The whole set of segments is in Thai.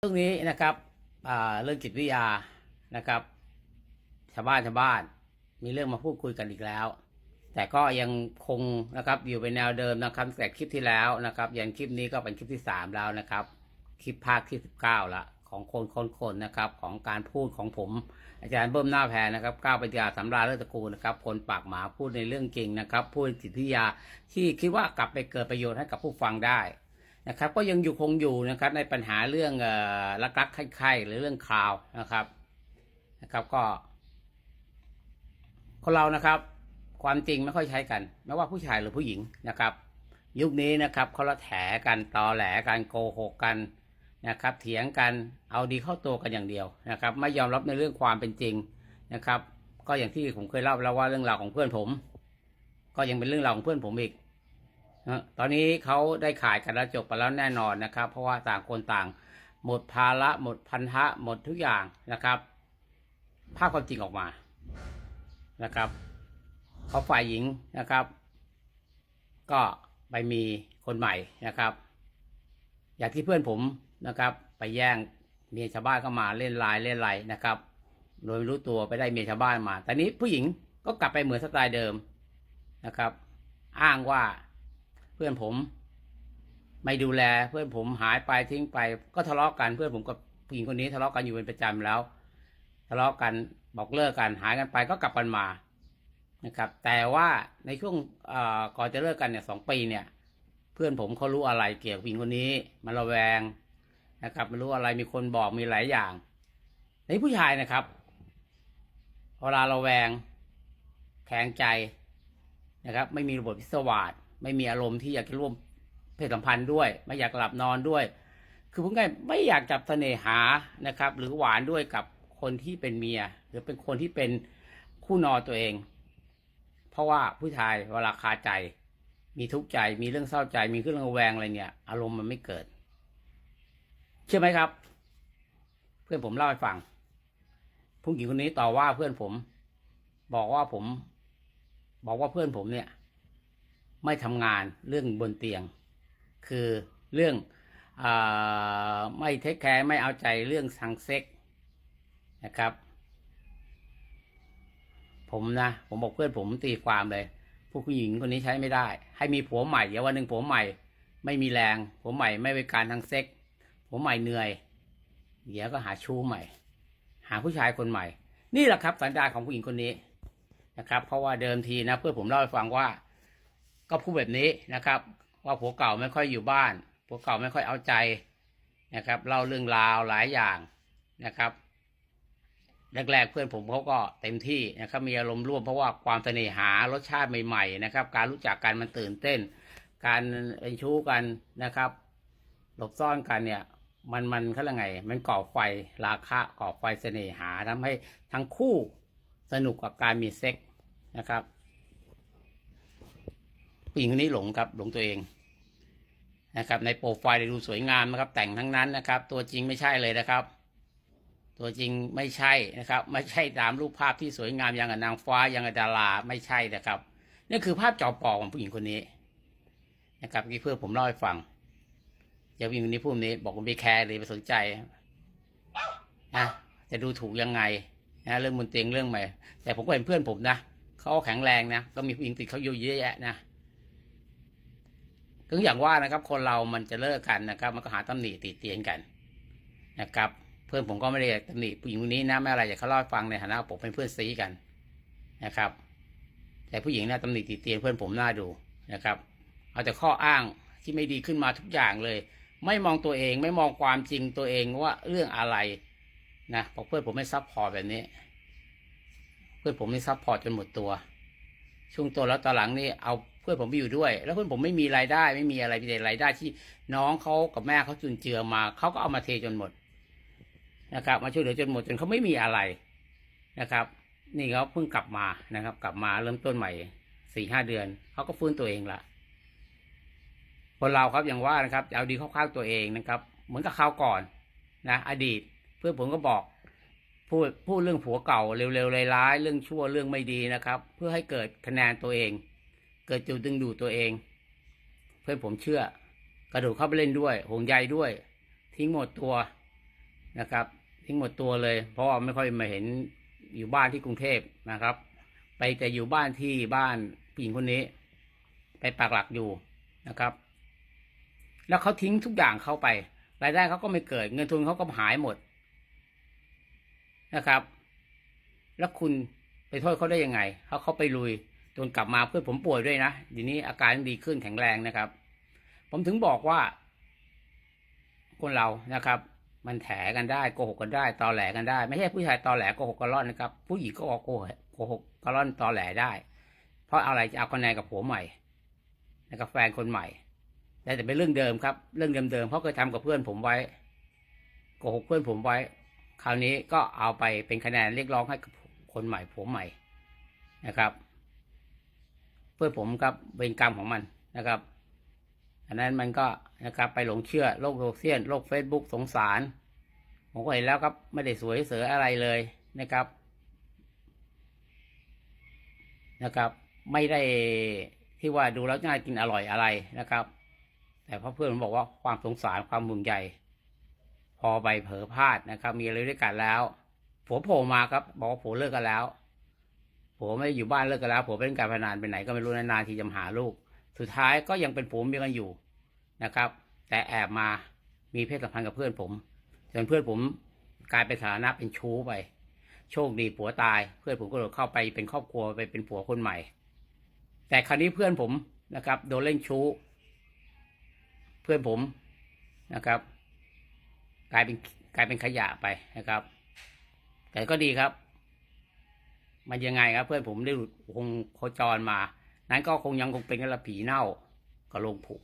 เรื่องนี้นะครับเรื่องจิตวิทยานะครับชาวบ้านชาวบ้าน มีเรื่องมาพูดคุยกันอีกแล้ว แต่ก็ยังคงนะครับอยู่เป็นแนวเดิมนะครับแต่คลิปที่แล้วนะครับยันคลิปนี้ก็เป็นคลิปที่สามแล้วนะครับ คลิปภาคที่สิบเก้าละของคนคนคนนะครับของการพูดของผม อาจารย์เบิ้มหน้าแพรนะครับก้าวปัญญาสำราเลิศตระกูลนะครับ คนปากหมาพูดในเรื่องจริงนะครับ พูดจิตวิทยาที่คิดว่ากลับไปเกิดประโยชน์ให้กับผู้ฟังได้ นะครับก็ยังอยู่คงอยู่นะครับในปัญหาเรื่องรักรักใคร่ๆหรือเรื่องข่าวนะครับนะครับก็ คนเรานะครับ ความจริงไม่ค่อยใช้กัน ไม่ว่าผู้ชายหรือผู้หญิงนะครับ ยุคนี้นะครับเขาละแถกันตอแหลกันโกหกกันนะครับ เถียงกันเอาดีเข้าตัวกันอย่างเดียวนะครับ ไม่ยอมรับในเรื่องความเป็นจริงนะครับ ก็อย่างที่ผมเคยเล่าแล้วว่าเรื่องราวของเพื่อนผม ก็ยังเป็นเรื่องราวของเพื่อนผมอีก นะตอนนี้เขาได้ขายกันแล้วจบไปแล้วแน่นอนนะครับ เพราะว่าต่างคนต่างหมดภาระหมดพันธะหมดทุกอย่างนะครับภาพความจริงออกมานะครับเขาฝ่ายหญิงนะครับ ก็ไปมีคนใหม่นะครับ อย่างที่เพื่อนผมนะครับ ไปแย่งเมียชาวบ้านเข้ามาเล่นลน์เล่นไรนะครับ โดยไม่รู้ตัวไปได้เมียชาวบ้านมาแต่นี้ผู้หญิงก็กลับไปเหมือนสไตล์เดิมนะครับ อ้างว่า เพื่อนผม ไม่ดูแลเพื่อนผมหายไปทิ้งไป ก็ทะเลาะกันเพื่อนผมกับผู้หญิงคนนี้ทะเลาะกันอยู่เป็นประจำแล้ว ทะเลาะกันบอกเลิกกันหายกันไปก็กลับกันมานะครับ แต่ว่าในช่วงก่อนจะเลิกกันเนี่ยสองปีเนี่ย เพื่อนผมเขารู้อะไรเกี่ยวกับผู้หญิงคนนี้มันระแวงนะครับไม่รู้อะไรมีคนบอกมีหลายอย่างในผู้ชายนะครับเวลาระแวงแข็งใจนะครับ ไม่มีระบบพิศวาส ไม่มีอารมณ์ที่อยากจะร่วมเพศสัมพันธ์ด้วย ไม่อยากหลับนอนด้วย คือผมก็ไม่อยากจับเสน่หานะครับ หรือหวานด้วยกับคนที่เป็นเมีย หรือเป็นคนที่เป็นคู่นอนตัวเอง เพราะว่าผู้ชายเวลาคาใจ มีทุกข์ใจ มีเรื่องเศร้าใจ มีเรื่องระแวงอะไรเนี่ย อารมณ์มันไม่เกิด เชื่อไหมครับ เพื่อนผมเล่าให้ฟังผู้หญิงคนนี้ต่อว่าเพื่อนผม บอกว่าผม บอกว่าเพื่อนผมเนี่ย ไม่ทำงานเรื่องบนเตียง คือเรื่องอไม่เทคแคร์ไม่เอาใจเรื่องสังเซ็กนะครับ ผมนะผมบอกเพื่อนผมตีความเลย ผู้หญิงคนนี้ใช้ไม่ได้ ให้มีผัวใหม่เดี๋ยววันหนึ่งผัวใหม่ ไม่มีแรงผัวใหม่ไม่บริการทางเซ็กผัวใหม่เหนื่อย เดี๋ยวก็หาชู้ใหม่ หาผู้ชายคนใหม่ นี่แหละครับสันดานของผู้หญิงคนนี้นะครับ เพราะว่าเดิมทีนะเพื่อนผมเล่าให้ฟังว่า ก็พูดแบบนี้นะครับ ว่าผัวเก่าไม่ค่อยอยู่บ้านผัวเก่าไม่ค่อยเอาใจนะครับเล่าเรื่องราวหลายอย่างนะครับแรกๆเพื่อนผมเขาก็เต็มที่นะครับมีอารมณ์ร่วมเพราะว่าความเสน่หารสชาติใหม่ๆนะครับ การรู้จักกันมันตื่นเต้น การเป็นชู้กันนะครับ หลบซ่อนกันเนี่ย มันมันเขาเรียกไง มันก่อไฟราคะก่อไฟเสน่หาทำให้ทั้งคู่สนุกกับการมีเซ็กนะครับ ผู้หญิงคนนี้หลงครับหลงตัวเองนะครับในโปรไฟล์ดูสวยงามนะครับ แต่งทั้งนั้นนะครับ ตัวจริงไม่ใช่เลยนะครับ ตัวจริงไม่ใช่นะครับ ไม่ใช่ตามรูปภาพที่สวยงามอย่างกับนางฟ้าอย่างกับดาราไม่ใช่นะครับนี่คือภาพจอปอของผู้หญิงคนนี้นะครับที่เพื่อผมเล่าให้ฟังเดี๋ยวผู้หญิงคนนี้พูดนี้ บอกว่าไม่แคร์เลยไม่สนใจนะจะดูถูกยังไงนะเรื่องบนเตียงเรื่องใหม่แต่ผมก็เห็นเพื่อนผมนะเขาแข็งแรงนะก็มีผู้หญิงติดเขาอยู่เยอะแยะนะ ถึงอย่างว่านะครับ คนเรามันจะเลิกกันนะครับ มันก็หาตำหนิติเตียนกันนะครับ เพื่อนผมก็ไม่ได้ตำหนิผู้หญิงคนนี้นะไม่อะไรอยากเขาเล่าฟังในฐานะผมเป็นเพื่อนซีกันนะครับ แต่ผู้หญิงน่าตำหนิติเตียนเพื่อนผมน่าดูนะครับ เอาแต่ข้ออ้างที่ไม่ดีขึ้นมาทุกอย่างเลย ไม่มองตัวเองไม่มองความจริงตัวเองว่าเรื่องอะไรนะบอกเพื่อนผมไม่ซับพอร์ตแบบนี้ เพื่อนผมไม่ซับพอร์ตจนหมดตัว ช่วงตัวแล้วตอนหลังนี่เอาเพื่อนผมไปอยู่ด้วย แล้วเพื่อนผมไม่มีรายได้ไม่มีอะไรมีแต่รายได้ที่น้องเขากับแม่เขาจุนเจือมาเขาก็เอามาเทจนหมดนะครับ มาช่วยเหลือจนหมดจนเขาไม่มีอะไรนะครับ นี่เขาเพิ่งกลับมานะครับ กลับมาเริ่มต้นใหม่สี่ห้าเดือนเขาก็ฟื้นตัวเองละคนเราครับอย่างว่านะครับเอาดีเข้าข้างตัวเองนะครับ เหมือนกับคราวก่อนนะ อดีตเพื่อนผมก็บอก พูดพูดเรื่องผัวเก่าเร็วๆร้ายๆเรื่องชั่วเรื่องไม่ดีนะครับ เพื่อให้เกิดคะแนนตัวเอง เกิดจุดดึงดูดตัวเอง เพื่อนผมเชื่อ กระโดดเข้าไปเล่นด้วยห่วงใยด้วย ทิ้งหมดตัวนะครับ ทิ้งหมดตัวเลย เพราะาไม่ค่อยมาเห็นอยู่บ้านที่กรุงเทพนะครับ ไปแต่อยู่บ้านที่บ้านผู้หญิงคนนี้ ไปปักหลักอยู่นะครับ แล้วเขาทิ้งทุกอย่างเข้าไปรายได้เขาก็ไม่เกิด เงินทุนเขาก็หายหมด นะครับ แล้วคุณไปโทษเขาได้ยังไงเขาเขาไปลุยจนกลับมาเพื่อนผมป่วยด้วยนะทีนี้อาการดีขึ้นแข็งแรงนะครับ ผมถึงบอกว่า คนเรานะครับ มันแถกันได้โกหกกันได้ตอแหลกันได้ ไม่ใช่ผู้ชายตอแหลโกหกกระล่อนนะครับ ผู้หญิงก็โกหกโกหกกระล่อนตอแหลได้ เพราะอะไรจะเอาคะแนนกับผัวใหม่นะครับแฟนคนใหม่แต่แต่เป็นเรื่องเดิมครับ เรื่องเดิมๆเพราะเคยทำกับเพื่อนผมไว้โกหกเพื่อนผมไว้ คราวนี้ก็เอาไปเป็นคะแนนเรียกร้องให้กับคนใหม่ผัวใหม่นะครับ เพื่อผมครับเป็นกรรมของมันนะครับอันนั้นมันก็นะครับไปหลงเชื่อโลกโซเชียลโลกเฟซบุ๊กสงสาร ผมก็เห็นแล้วครับไม่ได้สวยเสืออะไรเลยนะครับนะครับ ไม่ได้ที่ว่าดูแล้วน่ากินอร่อยอะไรนะครับ แต่เพราะเพื่อนผมบอกว่าความสงสารความมึงใหญ่ พอไปเผลอพลาดนะครับ มีอะไรด้วยกันแล้วผัวโผล่มาครับ บอกว่าผัวเลิกกันแล้วผัวไม่อยู่บ้านเลิกกันแล้วผัวไปเล่นการพนันไปไหนก็ไม่รู้นานๆทีจะมาหาลูก สุดท้ายก็ยังเป็นผัวเมียกันอยู่นะครับ แต่แอบมามีเพศสัมพันธ์กับเพื่อนผมจนเพื่อนผมกลายเป็นสถานะเป็นชู้ไป โชคดีผัวตาย เพื่อนผมก็เลยเข้าไปเป็นครอบครัวไปเป็นผัวคนใหม่ แต่คราวนี้เพื่อนผมนะครับ โดนเล่นชู้ เพื่อนผมนะครับ กลายเป็นกลายเป็นขยะไปนะครับ แต่ก็ดีครับ มันยังไงครับ เพื่อนผมได้หลุดคงโคจรมา นั้นก็คงยังคงเป็นกันละผีเน่ากับลงผูก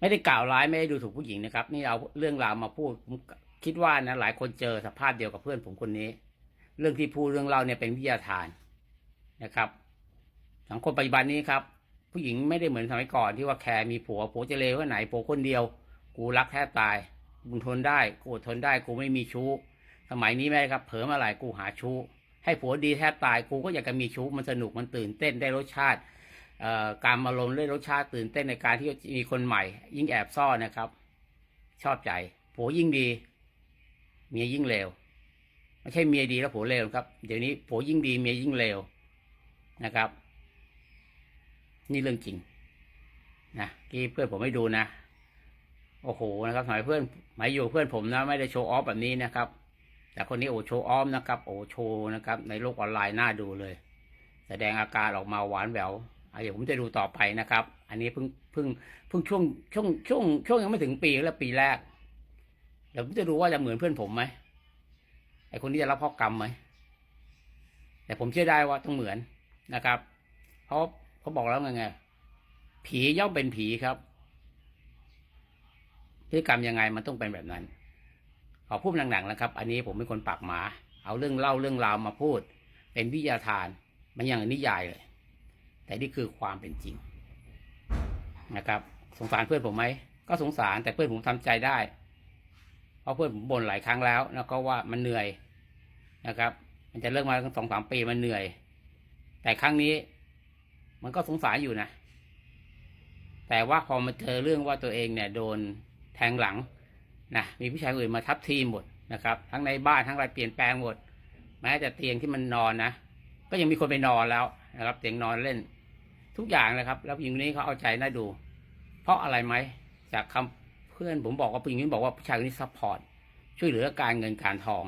ไม่ได้กล่าวร้ายไม่ได้ดูถูกผู้หญิงนะครับ นี่เอาเรื่องราวมาพูดผมคิดว่านะหลายคนเจอสภาพเดียวกับเพื่อนผมคนนี้ เรื่องที่พูดเรื่องเล่าเนี่ยเป็นวิทยาทานนะครับสังคมปัจจุบันนี้ครับ ผู้หญิงไม่ได้เหมือนสมัยก่อนที่ว่าแคร์มีผัวผัวจะเลวแค่ไหนผัวคนเดียว กูรักแทบตาย กูทนได้กูทนได้กูไม่มีชู้ สมัยนี้ไม่ครับ เผลอมาไหร่กูหาชู้ ให้ผัวดีแทบตายกูก็อยากจะมีชู้มันสนุกมันตื่นเต้นได้รสชาติการมาลมณ์ได้รสชาติตื่นเต้นในการที่มีคนใหม่ ยิ่งแอบซ่อนนะครับ ชอบใจผัวยิ่งดีเมียยิ่งเลวไม่ใช่เมียดีแล้วผัวเลวครับ เดี๋ยวนี้ผัวยิ่งดีเมียยิ่งเลวนะครับ นี่เรื่องจริงนะที่เพื่อนผมให้ดูนะ โอ้โหนะครับสมัยเพื่อนหมายอยู่เพื่อนผมนะไม่ได้โชว์ออฟแบบนี้นะครับ แต่คนนี้โอ้โชว์ออฟนะครับ โอ้โชว์นะครับ ในโลกออนไลน์น่าดูเลย แสดงอาการออกมาหวานแหววอะเดี๋ยวผมจะดูต่อไปนะครับ อันนี้เพิ่งเพิ่งเพิ่งช่วงช่วงช่วงช่วงยังไม่ถึงปีแล้วปีแรกเดี๋ยวผมจะดูว่าจะเหมือนเพื่อนผมไหมไอคนนี้จะรับพ่อกรรมไหมแต่ผมเชื่อได้ว่าต้องเหมือนนะครับเพราะเขาบอกแล้วไงไงผีย่อมเป็นผีครับ พฤติกรรมยังไงมันต้องเป็นแบบนั้น ขอพูดหนังๆนะครับ อันนี้ผมเป็นคนปากหมา เอาเรื่องเล่าเรื่องราวมาพูด เป็นวิทยาทาน มันอย่างนิยายเลย แต่นี่คือความเป็นจริงนะครับ สงสารเพื่อนผมไหม ก็สงสารแต่เพื่อนผมทำใจได้ เพราะเพื่อนผมบ่นหลายครั้งแล้ว แล้วก็ว่ามันเหนื่อยนะครับ มันจะเลิกมาตั้งสองสามปีมันเหนื่อย แต่ครั้งนี้ มันก็สงสารอยู่นะ แต่ว่าพอมาเจอเรื่องว่าตัวเองเนี่ยโดน แทงหลังนะมีผู้ชายอื่นมาทับทีหมดนะครับ ทั้งในบ้านทั้งอะไรเปลี่ยนแปลงหมด แม้แต่เตียงที่มันนอนนะก็ยังมีคนไปนอนแล้วนะครับเตียงนอนเล่น ทุกอย่างนะครับ แล้วผู้หญิงคนนี้เขาเอาใจน่าดู เพราะอะไรไหมจากคำเพื่อนผมบอกว่าผู้หญิงนี้บอกว่าผู้ชายคนนี้ซัพพอร์ตช่วยเหลือการเงินการทอง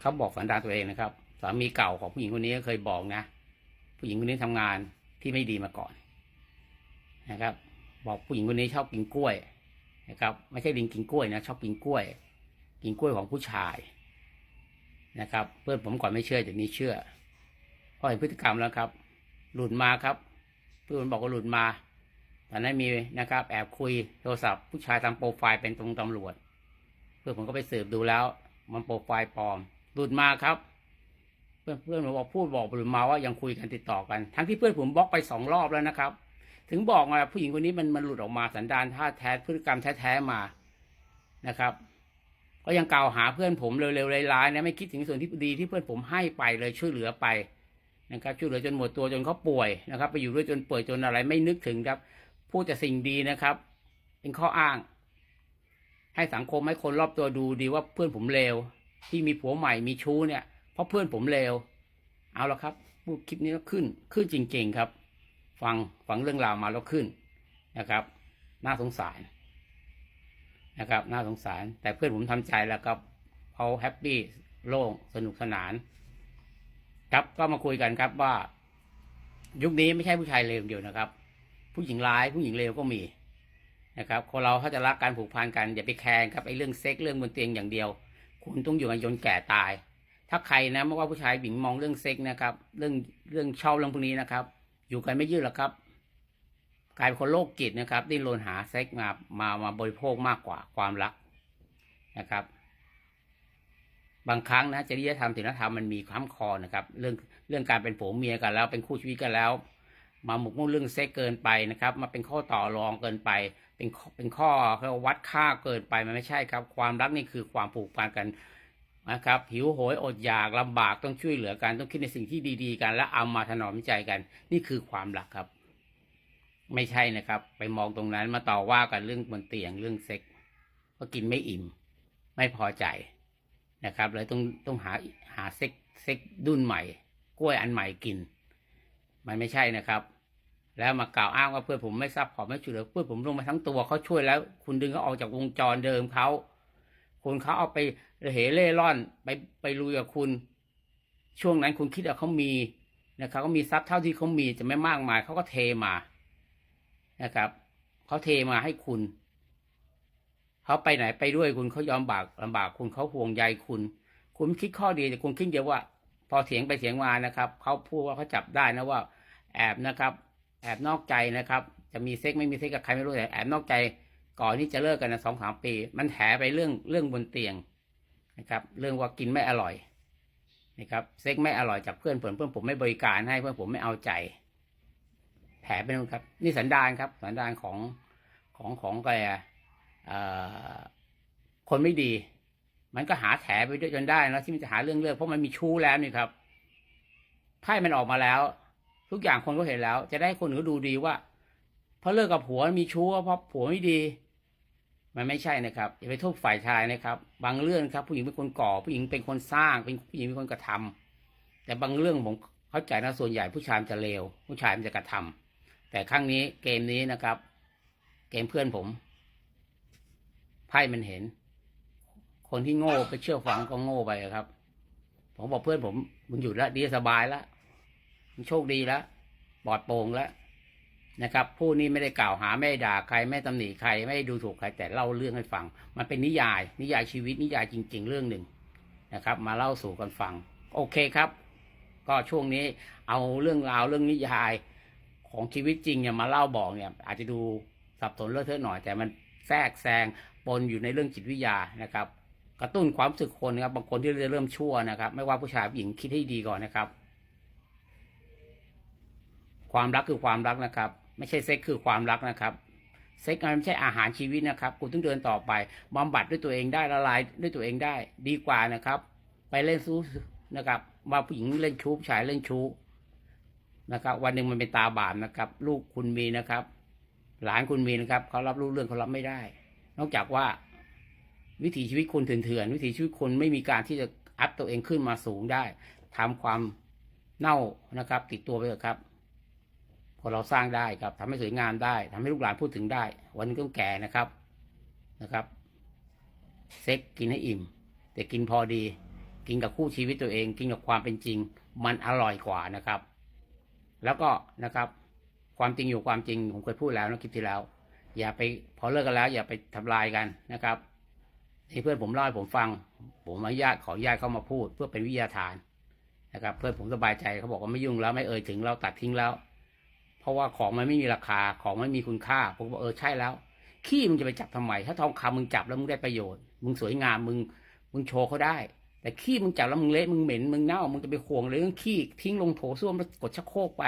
เขาบอกสันดานตัวเองนะครับสามีเก่าของผู้หญิงคนนี้ก็เคยบอกนะ ผู้หญิงคนนี้ทำงานที่ไม่ดีมาก่อนนะครับ บอกผู้หญิงคนนี้ชอบกินกล้วยนะครับ ไม่ใช่ลิงกินกล้วยนะชอบกินกล้วย กินกล้วยของผู้ชายนะครับ เพื่อนผมก่อนไม่เชื่อแต่นี้เชื่อเพราะเห็นพฤติกรรมแล้วครับ หลุดมาครับเพื่อนบอกว่าหลุดมาตอนนั้นมีนะครับ แอบคุยโทรศัพท์ผู้ชายทำโปรไฟล์เป็นตรงตำรวจ เพื่อนผมก็ไปสืบดูแล้ว มันโปรไฟล์ปลอม หลุดมาครับ เพื่อนเพื่อนผมบอกพูดบอกหลุดมาว่ายังคุยกันติดต่อกัน ทั้งที่เพื่อนผมบล็อกไปสองรอบแล้วนะครับ ถึงบอกไงผู้หญิงคนนี้มันมันหลุดออกมาสันดานท่าแท้พฤติกรรมแท้ๆมานะครับ ก็ยังกล่าวหาเพื่อนผมเร็วๆร้ายๆนะไม่คิดถึงส่วนที่ดีที่เพื่อนผมให้ไปเลยช่วยเหลือไปนะครับช่วยเหลือจนหมดตัวจนเขาป่วยนะครับ ไปอยู่ด้วยจนป่วยจนอะไรไม่นึกถึงครับ พูดแต่สิ่งดีนะครับ เป็นข้ออ้าง ให้สังคมให้คนรอบตัวดูดีว่าเพื่อนผมเลวที่มีผัวใหม่มีชู้เนี่ย เพราะเพื่อนผมเลวเอาละครับพูดคลิปนี้แล้วขึ้นขึ้นจริง ๆ ครับ ฟังฟังเรื่องราวมาแล้วขึ้นนะครับ น่าสงสารนะครับ น่าสงสาร แต่เพื่อนผมทำใจแล้วครับเขาแฮปปี้โล่งสนุกสนาน ครับก็มาคุยกันครับว่า ยุคนี้ไม่ใช่ผู้ชายเลวเดียวนะครับ ผู้หญิงร้ายผู้หญิงเลวก็มีนะครับคนเราถ้าจะรักการผูกพันกันอย่าไปแคร์ครับไอ้เรื่องเซ็กเรื่องบนเตียงอย่างเดียว คุณต้องอยู่กันจนแก่ตาย ถ้าใครนะไม่ว่าผู้ชายหญิงมองเรื่องเซ็กนะครับ เรื่องเรื่องชอบเรื่องพวกนี้นะครับ อยู่กันไม่ยืดหรอกครับ กลายเป็นคนโรคจิตนะครับดิ้นรนหาเซ็กมามามาบริโภคมากกว่าความรักนะครับ บางครั้งนะจริยธรรมศีลธรรมมันมีค้ำคอนะครับ เรื่องเรื่องการเป็นผัวเมียกันแล้ว เป็นคู่ชีวิตกันแล้ว มาหมกมุ่นเรื่องเซ็กเกินไปนะครับ มาเป็นข้อต่อรองเกินไปเป็นเป็นข้อเขาเรียกว่าวัดค่าเกินไปมันไม่ใช่ครับ ความรักนี่คือความผูกพันกัน นะครับ หิวโหยอดอยากลำบากต้องช่วยเหลือกันต้องคิดในสิ่งที่ดีๆ กัน และเอามาถนอมใจกัน นี่คือความรักครับ ไม่ใช่นะครับ ไปมองตรงนั้นมาต่อว่ากันเรื่องบนเตียงเรื่องเซ็กก็กินไม่อิ่ม ไม่พอใจนะครับเลยต้องต้องหาหาเซ็กเซ็กดุนใหม่ กล้วยอันใหม่กิน มันไม่ใช่นะครับ แล้วมากล่าวอ้างว่าเพื่อนผมไม่ซับพอไม่ช่วยเหลือเพื่อนผมลงมาทั้งตัวเขาช่วยแล้ว คุณดึงเขาออกจากวงจรเดิมเขาคุณเขาเอาไป เหเล่ร่อนไปไปลุยกับคุณ ช่วงนั้นคุณคิดว่าเขามีนะครับเขามีทรัพย์เท่าที่เขามีจะไม่มากมายเขาก็เทมานะครับเขาเทมาให้คุณเขาไปไหนไปด้วยคุณเขายอมบากลำบากคุณเขาห่วงใยคุณ คุณคิดข้อดีแต่คุณคิดเดียวว่า พอเถียงไปเถียงมานะครับเขาพูดว่าเขาจับได้นะว่า แอบนะครับ แอบนอกใจนะครับ จะมีเซ็กไม่มีเซ็กกับใครไม่รู้แต่แอบนอกใจก่อนที่จะเลิกกันนะสองสามปี มันแถไปเรื่องเรื่องบนเตียง นะครับ เรื่องว่ากินไม่อร่อยนะครับเซ็กไม่อร่อยจากเพื่อนผมเพื่อนผมไม่บริการให้เพื่อนผมไม่เอาใจแผลเป็นครับ นี่สันดานครับ สันดานของของของแกคนไม่ดี มันก็หาแถไปด้วยจนได้นะที่มันจะหาเรื่องเลือกเพราะมันมีชู้แล้วนี่ครับไพ่มันออกมาแล้ว ทุกอย่างคนก็เห็นแล้ว จะได้คนอื่นดูดีว่าเพราะเลิกกับผัวมีชู้เพราะผัวไม่ดี มันไม่ใช่นะครับอย่าไปโทษฝ่ายชายนะครับ บางเรื่องครับ ผู้หญิงเป็นคนก่อ ผู้หญิงเป็นคนสร้าง เป็นผู้หญิงเป็นคนกระทำแต่บางเรื่องผมเข้าใจนะส่วนใหญ่ผู้ชายจะเลวผู้ชายมันจะกระทำแต่ครั้งนี้เกมนี้นะครับ เกมเพื่อนผมไพ่มันเห็น คนที่โง่ไปเชื่อฟังก็โง่ไปครับ ผมบอกเพื่อนผมมันอยู่แล้วดีสบายแล้วมันโชคดีแล้วปลอดโปร่งแล้ว นะครับ ผู้นี้ไม่ได้กล่าวหาไม่ด่าใครไม่ตำหนิใครไม่ด้ดูถูกใครแต่เล่าเรื่องให้ฟัง มันเป็นนิยาย นิยายชีวิตนิยายจริง ๆ เรื่องหนึ่งนะครับ มาเล่าสู่กันฟัง โอเคครับ ก็ช่วงนี้เอาเรื่องราวเรื่องนิยายของชีวิตจริงเนี่ยมาเล่าบอกเนี่ย อาจจะดูสับสนเลอะเทอะหน่อย แต่มันแทรกแซงปนอยู่ในเรื่องจิตวิทยานะครับ กระตุ้นความรู้สึกคนนะครับบางคนที่เริ่มชั่วนะครับ ไม่ว่าผู้ชายผู้หญิงคิดให้ดีก่อนนะครับ ความรักคือความรักนะครับ ไม่ใช่เซ็กคือความรักนะครับ เซ็กมันไม่ใช่อาหารชีวิตนะครับ คุณต้องเดินต่อไปบำบัดด้วยตัวเองได้ละลายด้วยตัวเองได้ดีกว่านะครับ ไปเล่นซู้นะครับว่าผู้หญิงเล่นชู้ชายเล่นชู้นะครับ วันหนึ่งมันเป็นตาบาปนะครับ ลูกคุณมีนะครับ หลานคุณมีนะครับเขารับรู้เรื่องเขารับไม่ได้ นอกจากว่าวิถีชีวิตคนเถื่อนๆวิถีชีวิตคนไม่มีการที่จะอัพตัวเองขึ้นมาสูงได้ทำความเน่านะครับ ติดตัวไปเถอะครับ พอเราสร้างได้ครับทำให้สวยงามได้ทำให้ลูกหลานพูดถึงได้ วันนึงต้องแก่นะครับนะครับ เซ็กกินให้อิ่ม แต่กินพอดี กินกับคู่ชีวิตตัวเอง กินกับความเป็นจริง มันอร่อยกว่านะครับ แล้วก็นะครับ ความจริงอยู่ความจริงผมเคยพูดแล้วนะคลิปที่แล้ว อย่าไปพอเลิกกันแล้ว อย่าไปทำลายกันนะครับที่เพื่อนผมเล่าให้ผมฟัง ผมอนุญาตขออนุญาตเข้ามาพูด เพื่อเป็นวิทยาทานนะครับ เพื่อนผมสบายใจเขาบอกว่าไม่ยุ่งแล้วไม่เอ่ยถึงเราตัดทิ้งแล้ว เพราะว่าของมันไม่มีราคาของไม่มีคุณค่าผมบอกเออใช่แล้ว ขี้มึงจะไปจับทำไม ถ้าทองคำมึงจับแล้วมึงได้ประโยชน์ มึงสวยงามมึง มึงโชว์เขาได้ แต่ขี้มึงจับแล้วมึงเละมึงเหม็นมึงเน่ามึงจะไปห่วงเลยเรื่องขี้ทิ้งลงโถส้วมแล้วกดชักโครกไป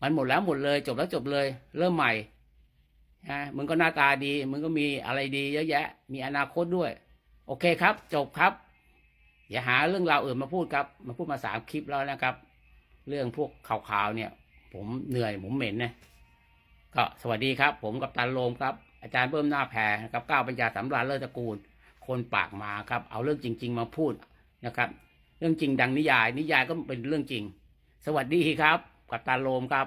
มันหมดแล้วหมดเลย จบแล้วจบเลย เริ่มใหม่นะมึงก็หน้าตาดี มึงก็มีอะไรดีเยอะแยะ มีอนาคตด้วย โอเคครับ จบครับ อย่าหาเรื่องราวอื่นมาพูดครับ มาพูดมาสามคลิปแล้วนะครับ เรื่องพวกข่าวๆเนี่ย ผมเหนื่อยผมเหม็นนะก็สวัสดีครับ ผมกับตันโลมครับ อาจารย์เบิ่มหน้าแพรนะครับก้าวปัญญาสำราญเลิศตระกูล คนปากมาครับ เอาเรื่องจริง ๆ มาพูดนะครับ เรื่องจริงดังนิยาย นิยายก็เป็นเรื่องจริง สวัสดีครับ กับตาโลมครับ